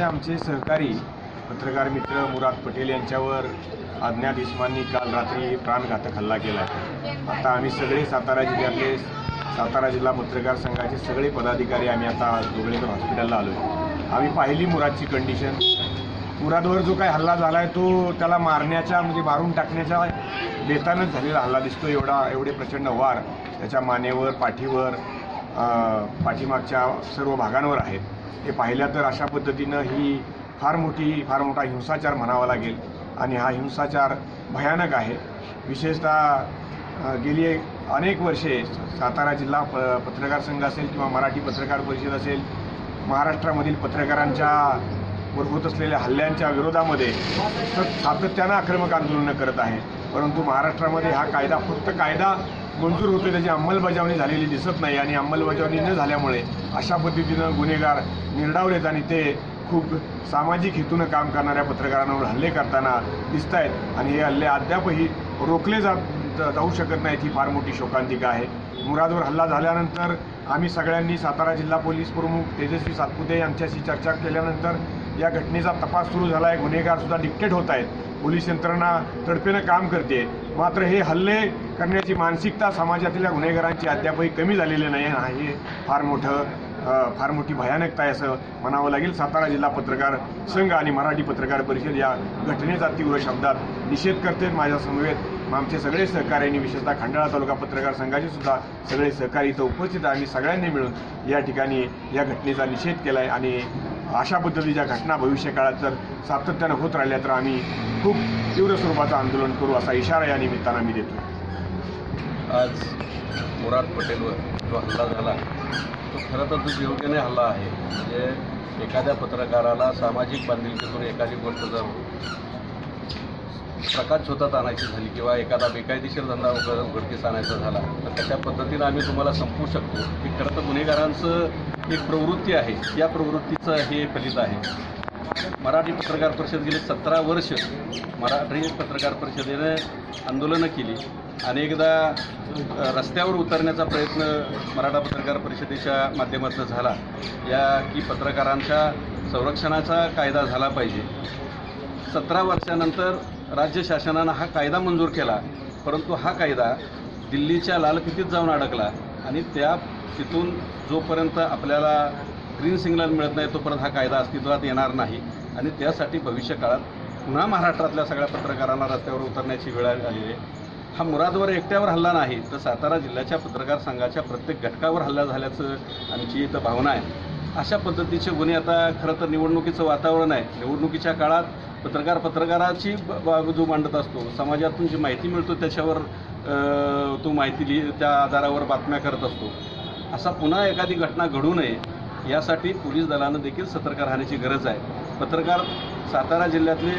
मुरादवरचे आमचे सहकारी पत्रकार मित्र मुराद पटेल यांच्यावर अज्ञात इस्मांनी काल रात्री प्राणघातक हल्ला केला आता आम्ही सगळे सातारा जिल्ह्यातले सातारा जिल्हा पत्रकार संघाचे सगळे पदाधिकारी आम्ही आता जोगळेकर हॉस्पिटलला आलो आम्ही पाहिली मुरादची कंडिशन मुरादवर जो काही हल्ला झाला आहे तो त्याला मारण्याच्या म्हणजे मारून टाकण्याच्या बेतानच झालेला हल्ला दिसतो एवढा एवढे प्रचंड वार त्याच्या मानेवर पाठीवर पाठीमागच्या सर्व भागांवर आहेत. हे पाहिलं तर अशा पद्धतीनं ही फार मोठी फार मोठा हिंसाचार म्हणावा लागेल. आणि हा हिंसाचार भयानक आहे. विशेषतः गेली अनेक वर्षे सातारा जिल्हा प पत्रकार संघ असेल किंवा मराठी पत्रकार परिषद असेल महाराष्ट्रामधील पत्रकारांच्या वर होत असलेल्या हल्ल्यांच्या विरोधामध्ये सातत्यानं आक्रमक आंदोलनं करत आहे. परंतु महाराष्ट्रामध्ये हा कायदा फक्त कायदा मंजूर होते त्याची अंमलबजावणी झालेली दिसत नाही आणि अंमलबजावणी न झाल्यामुळे अशा पद्धतीनं गुन्हेगार निर्डावलेत आणि ते खूप सामाजिक हेतूनं काम करणाऱ्या पत्रकारांवर हल्ले करताना दिसत आहेत आणि हे हल्ले अद्यापही रोखले जात जाऊ शकत नाहीत ही फार मोठी शोकांतिका आहे. मुरादवर हल्ला झाल्यानंतर आम्ही सगळ्यांनी सातारा जिल्हा पोलीस प्रमुख तेजस्वी सातपुते यांच्याशी चर्चा केल्यानंतर या घटनेचा तपास सुरू झाला आहे गुन्हेगारसुद्धा डिक्टेट होत आहेत. पोलीस यंत्रणा तडफेनं काम करते. मात्र हे हल्ले करण्याची मानसिकता समाजातल्या गुन्हेगारांची अद्यापही कमी झालेली नाही हे फार मोठं फार मोठी भयानकता आहे असं म्हणावं लागेल. सातारा जिल्हा पत्रकार संघ आणि मराठी पत्रकार परिषद या घटनेचा तीव्र शब्दात निषेध करते. माझ्या समवेत आमचे सगळे सहकार्यांनी विशेषतः खंडाळा तालुका पत्रकार संघाचे सुद्धा सगळे सहकारी इथं उपस्थित आहे. आम्ही सगळ्यांनी मिळून या ठिकाणी या घटनेचा निषेध केला आहे आणि अशा पद्धतीच्या घटना भविष्यकाळात जर सातत्यानं होत राहिल्या तर आम्ही खूप तीव्र स्वरूपाचं आंदोलन करू असा इशारा या निमित्तानं आम्ही देतो आज मुराद पटेलवर जो हल्ला झाला तो खरं तर तो योग्यने हल्ला आहे. म्हणजे एखाद्या पत्रकाराला सामाजिक बांधिलकीतून एखादी गोष्ट जर प्रकाश स्वतःत आणायची झाली किंवा एखादा बेकायदेशीर धंदा उघडकीस आणायचा झाला तर त्या पद्धतीनं आम्ही तुम्हाला संपवू शकतो? की खरं तर गुन्हेगारांचं एक प्रवृत्ती आहे. या प्रवृत्तीचं हे फलित आहे. मराठी पत्रकार परिषद गेले सतरा वर्ष मराठी पत्रकार परिषदेने आंदोलनं केली अनेकदा रस्त्यावर उतरण्याचा प्रयत्न मराठा पत्रकार परिषदेच्या माध्यमातून झाला. या की पत्रकारांच्या संरक्षणाचा कायदा झाला पाहिजे. सतरा वर्षानंतर राज्य शासनानं हा कायदा मंजूर केला परंतु हा कायदा दिल्लीच्या लालफितीत जाऊन अडकला आणि त्या तिथून जोपर्यंत आपल्याला ग्रीन सिग्नल मिळत नाही तोपर्यंत हा कायदा अस्तित्वात येणार नाही. आणि त्यासाठी भविष्यकाळात पुन्हा महाराष्ट्रातल्या सगळ्या पत्रकारांना रस्त्यावर उतरण्याची वेळ आलेली आहे. हा मुरादवर एकट्यावर हल्ला नाही तर सातारा जिल्ह्याच्या पत्रकार संघाच्या प्रत्येक घटकावर हल्ला झाल्याचं आमची इथं भावना आहे. अशा पद्धतीचे गुन्हे आता खरं तर निवडणुकीचं वातावरण आहे. निवडणुकीच्या काळात पत्रकार पत्रकाराची ब- बाजू मांडत असतो. समाजातून जी माहिती मिळतो त्याच्यावर तो माहिती लिहि त्या आधारावर बातम्या करत असतो. असा पुन्हा एखादी घटना घडू नये यासाठी पोलीस दलानं देखील सतर्क राहण्याची गरज आहे. पत्रकार सातारा जिल्ह्यातले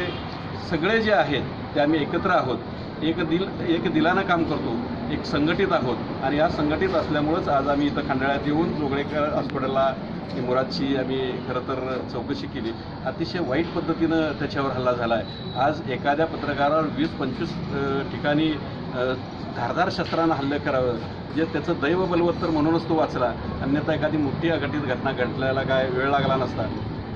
सगळे जे आहेत ते आम्ही एकत्र आहोत. एक दिल एक दिलानं काम करतो एक संघटित आहोत. आणि या संघटित असल्यामुळंच आज आम्ही इथं खंडाळ्यात येऊन जोगळेकर हॉस्पिटलला ती मुरादची आम्ही खरं तर चौकशी केली. अतिशय वाईट पद्धतीनं त्याच्यावर हल्ला झाला आहे आज एखाद्या पत्रकारावर वीस पंचवीस ठिकाणी धारदार शस्त्रानं हल्लं करावं जे त्याचं दैव बलवत्तर म्हणूनच तो वाचला. अन्यथा एखादी मोठी अघटित घटना घडल्याला काय वेळ लागला नसता.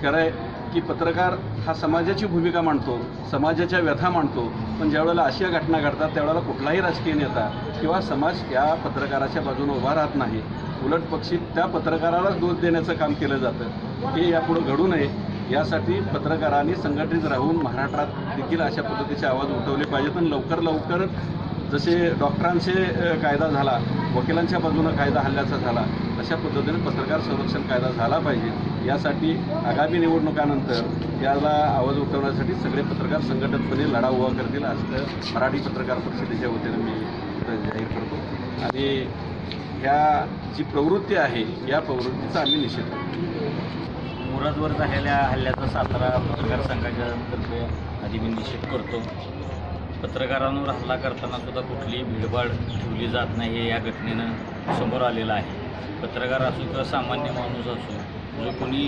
खरं आहे की पत्रकार हा समाजाची भूमिका मांडतो समाजाच्या व्यथा मांडतो पण ज्यावेळेला अशा घटना घडतात त्यावेळेला कुठलाही राजकीय नेता किंवा समाज या पत्रकाराच्या बाजूने उभा राहत नाही. उलट पक्षी त्या पत्रकारालाच दोष देण्याचं काम केलं जातं. हे यापुढं घडू नये. यासाठी पत्रकारांनी संघटित राहून महाराष्ट्रात देखील अशा पद्धतीचे आवाज उठवले पाहिजेत आणि लवकर लवकर जसे डॉक्टरांचे कायदा झाला वकिलांच्या बाजूनं कायदा हल्ल्याचा झाला अशा पद्धतीने पत्रकार संरक्षण कायदा झाला पाहिजे. यासाठी आगामी निवडणुकानंतर याला आवाज उठवण्यासाठी सगळे पत्रकार संघटनपणे लढा उभा करतील असं मराठी पत्रकार परिषदेच्या वतीनं मी जाहीर करतो. आणि ह्या जी प्रवृत्ती आहे या प्रवृत्तीचा आम्ही निषेध करतो. मुरादवर झालेल्या हल्ल्याचा सातारा पत्रकार संघाच्या तर्फे आधी मी निषेध करतो. पत्रकारांवर हल्ला करताना सुद्धा कुठलीही भीडभाड ठेवली जात नाही हे या घटनेनं समोर आलेलं आहे. पत्रकार असो किंवा सामान्य माणूस असो जो कोणी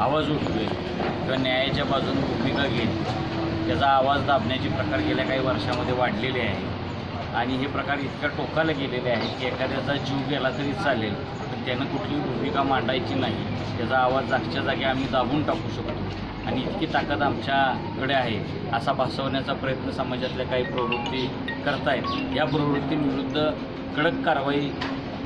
आवाज उठवेल किंवा न्यायाच्या बाजूने भूमिका घेईल त्याचा आवाज दाबण्याचे प्रकार गेल्या काही वर्षामध्ये वाढलेले आहे. आणि हे प्रकार इतक्या टोकाला गेलेले आहेत की एखाद्याचा जीव गेला तरी चालेल. त्यानं कुठली भूमिका मांडायची नाही त्याचा आवाज जागच्या जागी आम्ही दाबून टाकू शकतो. आणि इतकी ताकद आमच्याकडे आहे असा भासवण्याचा प्रयत्न समाजातल्या काही प्रवृत्ती करतायत. या प्रवृत्तींविरुद्ध कडक कारवाई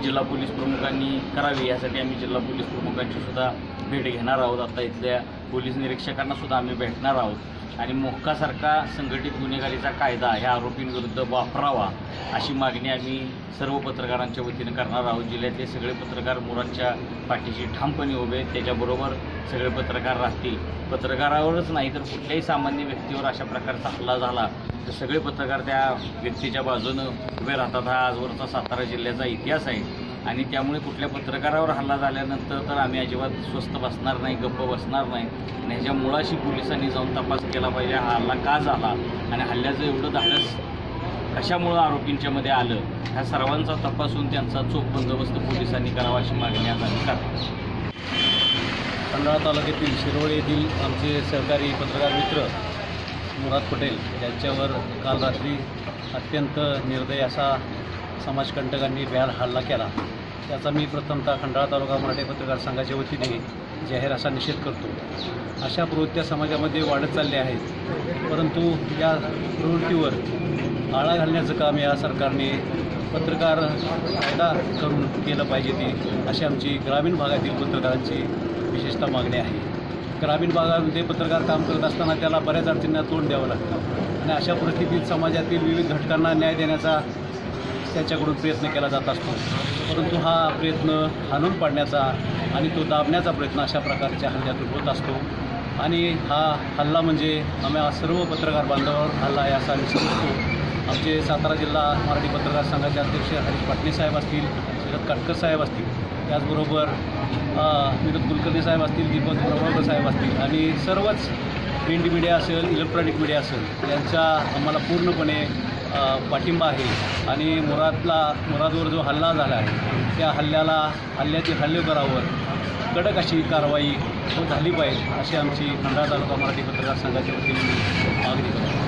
जिल्हा पोलीस प्रमुखांनी करावी यासाठी आम्ही जिल्हा पोलीस प्रमुखांची सुद्धा भेट घेणार आहोत. आता इथल्या पोलीस निरीक्षकांना सुद्धा आम्ही भेटणार आहोत. आणि मोक्कासारखा संघटित गुन्हेगारीचा कायदा ह्या आरोपींविरुद्ध वापरावा अशी मागणी आम्ही सर्व पत्रकारांच्या वतीनं करणार आहोत. जिल्ह्यातले सगळे पत्रकार मुलांच्या पाठीशी ठामपणे उभे आहेत. त्याच्याबरोबर सगळे पत्रकार राहतील. पत्रकारावरच नाही तर कुठल्याही सामान्य व्यक्तीवर अशा प्रकारचा हल्ला झाला तर सगळे पत्रकार त्या व्यक्तीच्या बाजूनं उभे राहतात. हा आजवरचा सातारा जिल्ह्याचा इतिहास आहे. आणि त्यामुळे कुठल्या पत्रकारावर हल्ला झाल्यानंतर तर आम्ही अजिबात स्वस्त बसणार नाही गप्प बसणार नाही. आणि ह्याच्या मुळाशी पोलिसांनी जाऊन तपास केला पाहिजे. हा हल्ला का झाला? आणि हल्ल्याचं एवढं धाडस कशामुळं आरोपींच्यामध्ये आलं? ह्या सर्वांचा तपासून त्यांचा चोख बंदोबस्त पोलिसांनी करावा अशी मागणी आज आम्ही करतो. खंडाळा तालुक्यातील शिरोळ येथील आमचे सहकारी पत्रकार मित्र मुराद पटेल यांच्यावर काल रात्री अत्यंत निर्दय असा समाजकंटकांनी भ्याड हल्ला केला. त्याचा मी प्रथमतः खंडाळा तालुका मराठी पत्रकार संघाच्या वतीने जाहीर असा निषेध करतो. अशा प्रवृत्त्या समाजामध्ये वाढत चालल्या आहेत. परंतु या प्रवृत्तीवर आळा घालण्याचं काम या सरकारने पत्रकार कायदा करून केलं पाहिजे ती अशी आमची ग्रामीण भागातील पत्रकारांची विशेषतः मागणी आहे. ग्रामीण भागामध्ये पत्रकार काम करत असताना त्याला बऱ्याच अडचणींना तोंड द्यावं लागतं. आणि अशा परिस्थितीत समाजातील विविध घटकांना न्याय देण्याचा त्याच्याकडून प्रयत्न केला जात असतो. परंतु हा प्रयत्न हाणून पाडण्याचा आणि तो दाबण्याचा प्रयत्न अशा प्रकारच्या हल्ल्यातून होत असतो. आणि हा हल्ला म्हणजे आम्ही सर्व पत्रकार बांधवावर हल्ला आहे असा आम्ही समजतो. आमचे सातारा जिल्हा मराठी पत्रकार संघाचे अध्यक्ष हरीश पाटणे साहेब असतील शरद काटकर साहेब असतील त्याचबरोबर विनोद कुलकर्णी साहेब असतील दीपक प्रभावकर साहेब असतील आणि सर्वच प्रिंट मीडिया असेल इलेक्ट्रॉनिक मीडिया असेल यांचा आम्हाला पूर्णपणे पाठिंबा आहे. आणि मुरादला मुरादवर जो हल्ला झाला आहे त्या हल्ल्याला हल्ल्यातील हल्लेकरावर कडक अशी कारवाई झाली पाहिजे अशी आमची खंडाळा तालुका मराठी पत्रकार संघाच्या वतीने मागणी करतो.